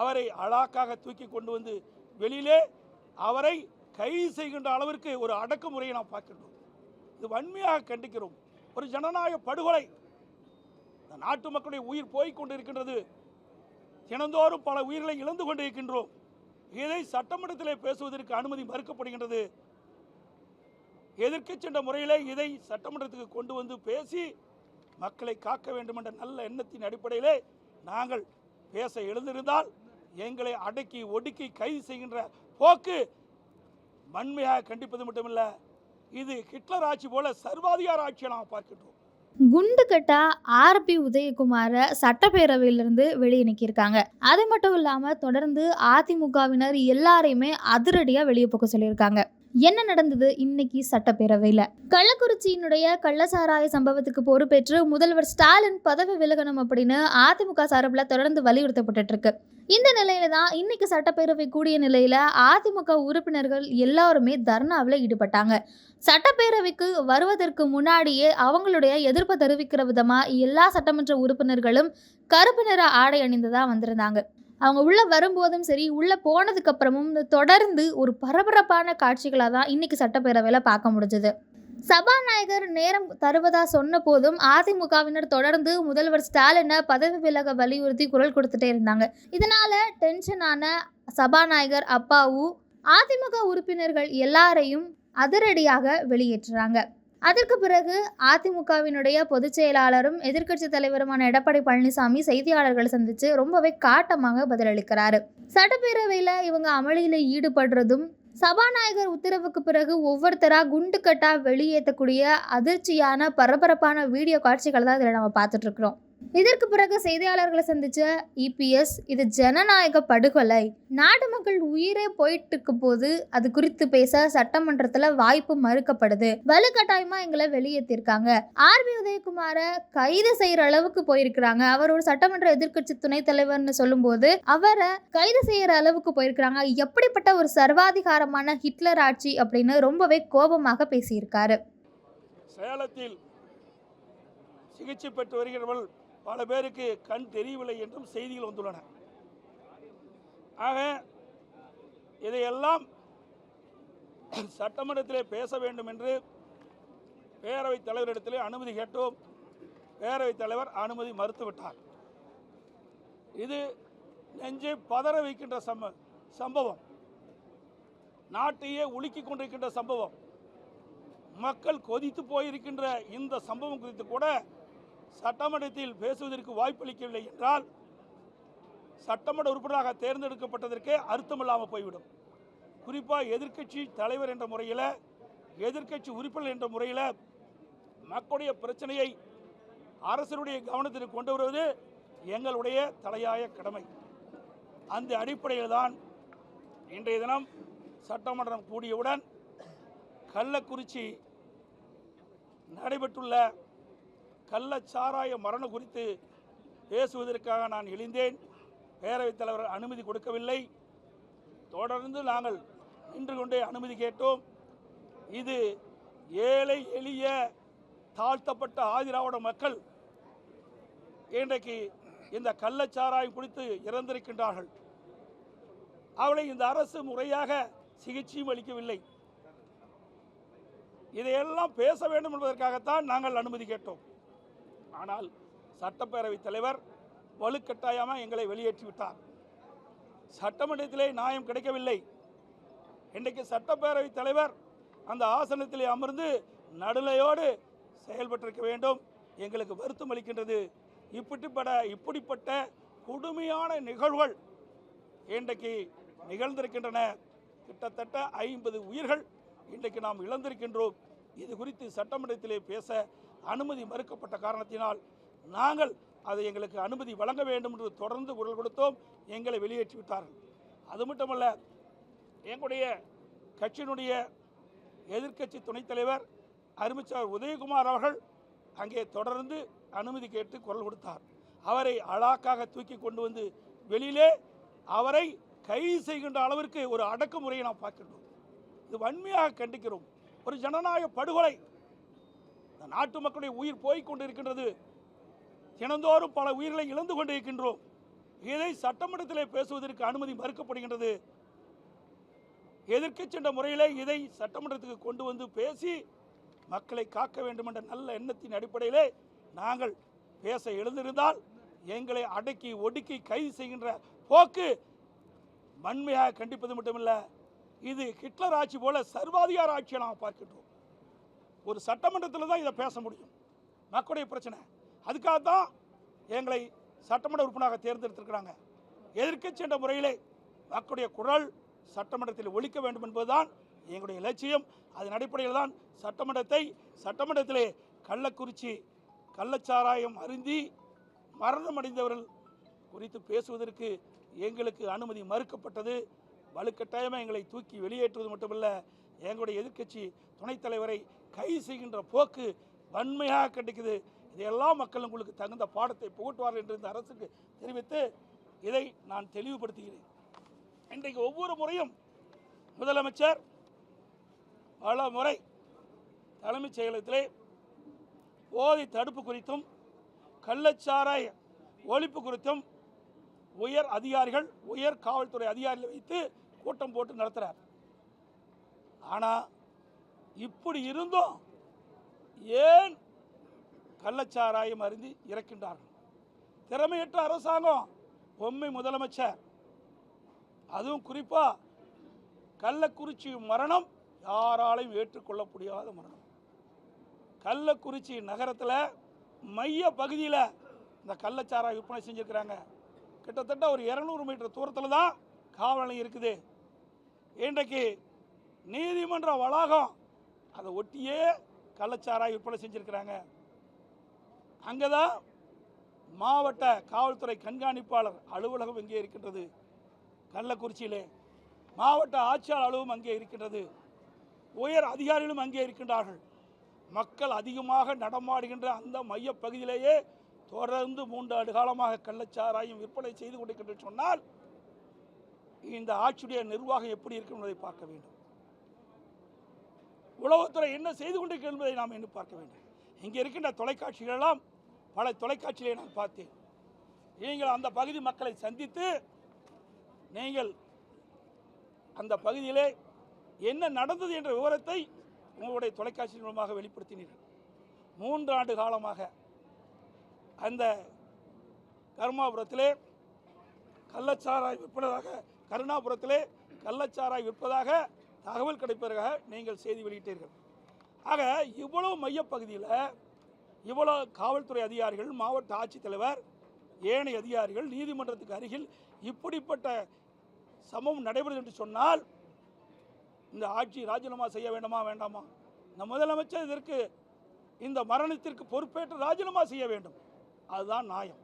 அவரை அழாக்காக தூக்கி கொண்டு வந்து வெளியிலே அவரை கைது செய்கின்ற அளவிற்கு ஒரு அடக்குமுறையை நாம் பார்க்கின்றோம். இது வன்மையாக கண்டிக்கிறோம். ஒரு ஜனநாயக படுகொலை. இந்த நாட்டு மக்களுடைய உயிர் போய்கொண்டிருக்கின்றது தினந்தோறும் பல உயிர்களை இழந்து கொண்டிருக்கின்றோம். இதை சட்டமன்றத்திலே பேசுவதற்கு அனுமதி மறுக்கப்படுகின்றது. எதிர்க்க சென்ற முறையிலே இதை சட்டமன்றத்துக்கு கொண்டு வந்து பேசி மக்களை காக்க வேண்டும் என்ற நல்ல எண்ணத்தின் அடிப்படையிலே நாங்கள் பேச எழுந்திருந்தால் எங்களை அடக்கி ஒடுக்கி கைது செய்கின்ற போக்கு வன்மையாக கண்டிப்பது மட்டுமில்லை இது ஹிட்லர் ஆட்சி போல சர்வாதிகார ஆட்சியை நாம் பார்க்கின்றோம். குண்டு கட்டா ஆர்பி உதயகுமாரை சட்டப்பேரவையிலிருந்து வெளியே நீக்கியிருக்காங்க. அது மட்டும் இல்லாம தொடர்ந்து அதிமுகவினர் எல்லாரையுமே அதிரடியா வெளியே போக சொல்லியிருக்காங்க. என்ன நடந்தது? இன்னைக்கு சட்டப்பேரவையில். கள்ளக்குறிச்சியினுடைய கள்ளசாராய சம்பவத்துக்கு பொறுப்பேற்று முதல்வர் ஸ்டாலின் பதவி விலகணும் அப்படின்னு அதிமுக சார்பில் தொடர்ந்து வலியுறுத்தப்பட்டு இருக்கு இந்த நிலையில தான் இன்னைக்கு சட்டப்பேரவை கூடிய நிலையில அதிமுக உறுப்பினர்கள் எல்லாருமே தர்ணாவில் ஈடுபட்டாங்க. சட்டப்பேரவைக்கு வருவதற்கு முன்னாடியே அவங்களுடைய எதிர்ப்பை தெரிவிக்கிற விதமா எல்லா சட்டமன்ற உறுப்பினர்களும் கருப்பு நிற ஆடை அணிந்து தான் வந்திருந்தாங்க. அவங்க உள்ளே வரும்போதும் சரி உள்ளே போனதுக்கப்புறமும் தொடர்ந்து ஒரு பரபரப்பான காட்சிகளாக தான் இன்னைக்கு சட்டப்பேரவையில் பார்க்க முடிஞ்சது. சபாநாயகர் நேரம் தருவதா சொன்ன போதும் அதிமுகவினர் தொடர்ந்து முதல்வர் ஸ்டாலினை பதவி விலக வலியுறுத்தி குரல் கொடுத்துட்டே இருந்தாங்க. இதனால டென்ஷனான சபாநாயகர் அப்பாவு அதிமுக உறுப்பினர்கள் எல்லாரையும் அதிரடியாக வெளியேற்றுறாங்க. அதற்கு பிறகு அதிமுகவினுடைய பொதுச் செயலாளரும் எதிர்க்கட்சி தலைவருமான எடப்பாடி பழனிசாமி செய்தியாளர்களை சந்திச்சு ரொம்பவே காட்டமாக பதிலளிக்கிறாரு. சட்டப்பேரவையில் இவங்க அமளியில் ஈடுபடுறதும் சபாநாயகர் உத்தரவுக்கு பிறகு ஒவ்வொருத்தரா குண்டு கட்டா வெளியேற்றக்கூடிய அதிர்ச்சியான பரபரப்பான வீடியோ காட்சிகளை தான் இதில் நம்ம பார்த்துட்டு இருக்கிறோம். இதற்கு பிறகு செய்தியாளர்களை சந்திச்ச இபிஎஸ் இது ஜனநாயக படுகொலை. நாட்டு மக்கள் உயிரே போயிட்டு இருக்க போது அது குறித்து பேச சட்டமன்றத்துல வாய்ப்பு மறுக்கப்படுது. வலுக்கட்டாயமா எங்களை வெளியேற்றிருக்காங்க ஆர்பி உதயகுமார கைது செய்யற அளவுக்கு போயிருக்கிறாங்க. அவர் ஒரு சட்டமன்ற எதிர்க்கட்சி துணைத் தலைவர்னு சொல்லும் போது அவரை கைது செய்யற அளவுக்கு போயிருக்கிறாங்க. எப்படிப்பட்ட ஒரு சர்வாதிகாரமான ஹிட்லர் ஆட்சி அப்படின்னு ரொம்பவே கோபமாக பேசியிருக்காரு. சேலத்தில் சிகிச்சை பெற்று வருகிறவர்கள் பல பேருக்கு கண் தெரியவில்லை என்றும் செய்திகள் வந்துள்ளன. ஆக இதையெல்லாம் சட்டமன்றத்திலே பேச வேண்டும் என்று பேரவைத் தலைவரிடத்திலே அனுமதி கேட்டோம். பேரவைத் தலைவர் அனுமதி மறுத்துவிட்டார். இது நெஞ்சை பதற வைக்கின்ற சம்ப சம்பவம். நாட்டையே உலுக்கிக் கொண்டிருக்கின்ற சம்பவம். மக்கள் கொதித்து போயிருக்கின்ற இந்த சம்பவம் குறித்து கூட சட்டமன்றத்தில் பேசுவதற்கு வாய்ப்பளிக்கவில்லை என்றால் சட்டமன்ற உறுப்பினராக தேர்ந்தெடுக்கப்பட்டதற்கே அர்த்தமில்லாமல் போய்விடும். குறிப்பாக எதிர்க்கட்சி தலைவர் என்ற முறையில் எதிர்க்கட்சி உறுப்பினர் என்ற முறையில் மக்களுடைய பிரச்சனையை அரசனுடைய கவனத்திற்கு கொண்டு வருவது எங்களுடைய தலையாய கடமை. அந்த அடிப்படையில் தான் இன்றைய தினம் சட்டமன்றம் கூடியவுடன் கள்ளக்குறிச்சி நடைபெற்றுள்ள கள்ளச்சாராய மரணம் குறித்து பேசுவதற்காக நான் எழுந்தேன். பேரவைத் தலைவர் அனுமதி கொடுக்கவில்லை. தொடர்ந்து நாங்கள் நின்று கொண்டே அனுமதி கேட்டோம். இது ஏழை எளிய தாழ்த்தப்பட்ட ஆதிராவிட மக்கள் இன்றைக்கு இந்த கள்ளச்சாராயம் குடித்து இறந்திருக்கின்றார்கள். அவளை இந்த அரசு முறையாக சிகிச்சையும் அளிக்கவில்லை. இதையெல்லாம் பேச வேண்டும் என்பதற்காகத்தான் நாங்கள் அனுமதி கேட்டோம். ஆனால் சட்டப்பேரவைத் தலைவர் வலுக்கட்டாயமாக எங்களை வெளியேற்றி விட்டார் சட்டமன்றத்திலே நியாயம் கிடைக்கவில்லை. இன்றைக்கு சட்டப்பேரவைத் தலைவர் அந்த ஆசனத்திலே அமர்ந்து நடுநிலையோடு செயல்பட்டிருக்க வேண்டும். எங்களுக்கு வருத்தம் அளிக்கின்றது. இப்படிப்பட இப்படிப்பட்ட கொடுமையான நிகழ்வுகள் இன்றைக்கு நிகழ்ந்திருக்கின்றன. கிட்டத்தட்ட ஐம்பது உயிர்கள் இன்றைக்கு நாம் இழந்திருக்கின்றோம். இது குறித்து சட்டமன்றத்திலே பேச அனுமதி மறுக்கப்பட்ட காரணத்தினால் நாங்கள் அதை எங்களுக்கு அனுமதி வழங்க வேண்டும் என்று தொடர்ந்து குரல் கொடுத்தோம். எங்களை வெளியேற்றி விட்டார்கள். அது மட்டுமல்ல எங்களுடைய கட்சியினுடைய எதிர்க்கட்சி துணைத் தலைவர் அருமைச்சார் உதயகுமார் அவர்கள் அங்கே தொடர்ந்து அனுமதி கேட்டு குரல் கொடுத்தார். அவரை அழாக்காக தூக்கி கொண்டு வந்து வெளியிலே அவரை கைது செய்கின்ற அளவிற்கு ஒரு அடக்குமுறையை நாம் பார்க்கின்றோம். இது வன்மையாக கண்டிக்கிறோம். ஒரு ஜனநாயக படுகொலை இந்த நாட்டு மக்களுடைய உயிர் போய்க் கொண்டிருக்கின்றது. தினந்தோறும் பல உயிர்களை இழந்து கொண்டிருக்கின்றோம். இதை சட்டமன்றத்திலே பேசுவதற்கு அனுமதி மறுக்கப்படுகின்றது. எதிர்க்க சென்ற முறையிலே இதை சட்டமன்றத்துக்கு கொண்டு வந்து பேசி மக்களை காக்க வேண்டும் என்ற நல்ல எண்ணத்தின் அடிப்படையிலே நாங்கள் பேச எழுந்திருந்தால் எங்களை அடக்கி ஒடுக்கி கைது செய்கின்ற போக்கு வன்மையாக கண்டிப்பது மட்டுமில்லை. இது ஹிட்லர் ஆட்சி போல சர்வாதிகார ஆட்சியை நாம் பார்க்கின்றோம். ஒரு சட்டமன்றத்தில் தான் இதை பேச முடியும். மக்களுடைய பிரச்சனை. அதுக்காக தான் எங்களை சட்டமன்ற உறுப்பினராக தேர்ந்தெடுத்திருக்கிறாங்க. எதிர்க்கட்சி என்ற முறையிலே மக்களுடைய குரல் சட்டமன்றத்தில் ஒழிக்க வேண்டும் என்பதுதான் எங்களுடைய லட்சியம் அதன் அடிப்படையில் தான் சட்டமன்றத்தை சட்டமன்றத்திலே கள்ளக்குறிச்சி கள்ளச்சாராயம் அருந்தி மரணம் அடைந்தவர்கள் குறித்து பேசுவதற்கு எங்களுக்கு அனுமதி மறுக்கப்பட்டது. வலுக்கட்டாயமாக எங்களை தூக்கி வெளியேற்றுவது மட்டுமல்ல எங்களுடைய எதிர்க்கட்சி துணைத் தலைவரை கைது செய்கின்ற போக்கு வன்மையாக கண்டிக்குது. இதையெல்லாம் மக்கள் உங்களுக்கு தகுந்த பாடத்தை புகட்டுவார்கள் என்று இந்த அரசுக்கு தெரிவித்து இதை நான் தெளிவுபடுத்துகிறேன். இன்றைக்கு ஒவ்வொரு முறையும் முதலமைச்சர் பல முறை தலைமைச் செயலகத்திலே போதை தடுப்பு குறித்தும் கள்ளச்சாராய ஒழிப்பு குறித்தும் உயர் அதிகாரிகள் உயர் காவல்துறை அதிகாரிகளை வைத்து கூட்டம் போட்டு நடத்துகிறார் ஆனால் இப்படி இருந்தும் ஏன் கள்ளச்சாராயம் அருந்தி இறக்கின்றார்கள்? திறமையற்ற அரசாங்கம் பொம்மை முதலமைச்சர். அதுவும் குறிப்பாக கள்ளக்குறிச்சி மரணம் யாராலையும் ஏற்றுக்கொள்ள முடியாத மரணம். கள்ளக்குறிச்சி நகரத்தில் மைய பகுதியில் இந்த கள்ளச்சாராய விற்பனை செஞ்சுருக்கிறாங்க. கிட்டத்தட்ட ஒரு இரநூறு மீட்டர் தூரத்தில் தான் காவல் நிலையம் இருக்குது. இன்றைக்கு நீதிமன்ற வளாகம். அதை ஒட்டியே கள்ளச்சாராய விற்பனை செஞ்சுருக்கிறாங்க. அங்கே தான் மாவட்ட காவல்துறை கண்காணிப்பாளர் அலுவலகம் இங்கே இருக்கின்றது. கள்ளக்குறிச்சியிலே. மாவட்ட ஆட்சியாளர் அலுவலகம் அங்கே இருக்கின்றது. உயர் அதிகாரிகளும் அங்கே இருக்கின்றார்கள். மக்கள் அதிகமாக நடமாடுகின்ற அந்த மையப்பகுதியிலேயே தொடர்ந்து மூன்று ஆண்டு காலமாக கள்ளச்சாராயம் விற்பனை செய்து கொண்டிருக்கின்ற சொன்னால் இந்த ஆட்சியுடைய நிர்வாகம் எப்படி இருக்கும் என்பதை பார்க்க வேண்டும். உளவுத்துறை என்ன செய்து கொண்டிருக்கிறது என்பதை நாம் இன்னும் பார்க்க வேண்டும். இங்கே இருக்கின்ற தொலைக்காட்சிகளெல்லாம் பல தொலைக்காட்சிகளை நான் பார்த்தேன். நீங்கள் அந்த பகுதி மக்களை சந்தித்து நீங்கள் அந்த பகுதியிலே என்ன நடந்தது என்ற விவரத்தை உங்களுடைய தொலைக்காட்சி மூலமாக வெளிப்படுத்தினீர்கள். மூன்று ஆண்டு காலமாக அந்த கருமாபுரத்திலே கள்ளச்சாராய் விற்பதாக கருணாபுரத்திலே கள்ளச்சாராய் விற்பதாக தகவல் கிடைப்பதற்காக நீங்கள் செய்தி வெளியிட்டீர்கள். ஆக இவ்வளோ மையப்பகுதியில் இவ்வளோ காவல்துறை அதிகாரிகள் மாவட்ட ஆட்சித்தலைவர் ஏனைய அதிகாரிகள் நீதிமன்றத்துக்கு அருகில் இப்படிப்பட்ட சம்பவம் நடைபெறுது என்று சொன்னால் இந்த ஆட்சி ராஜினாமா செய்ய வேண்டுமா வேண்டாமா? இந்த முதலமைச்சர் இதற்கு இந்த மரணத்திற்கு பொறுப்பேற்று ராஜினாமா செய்ய வேண்டும். அதுதான் நியாயம்.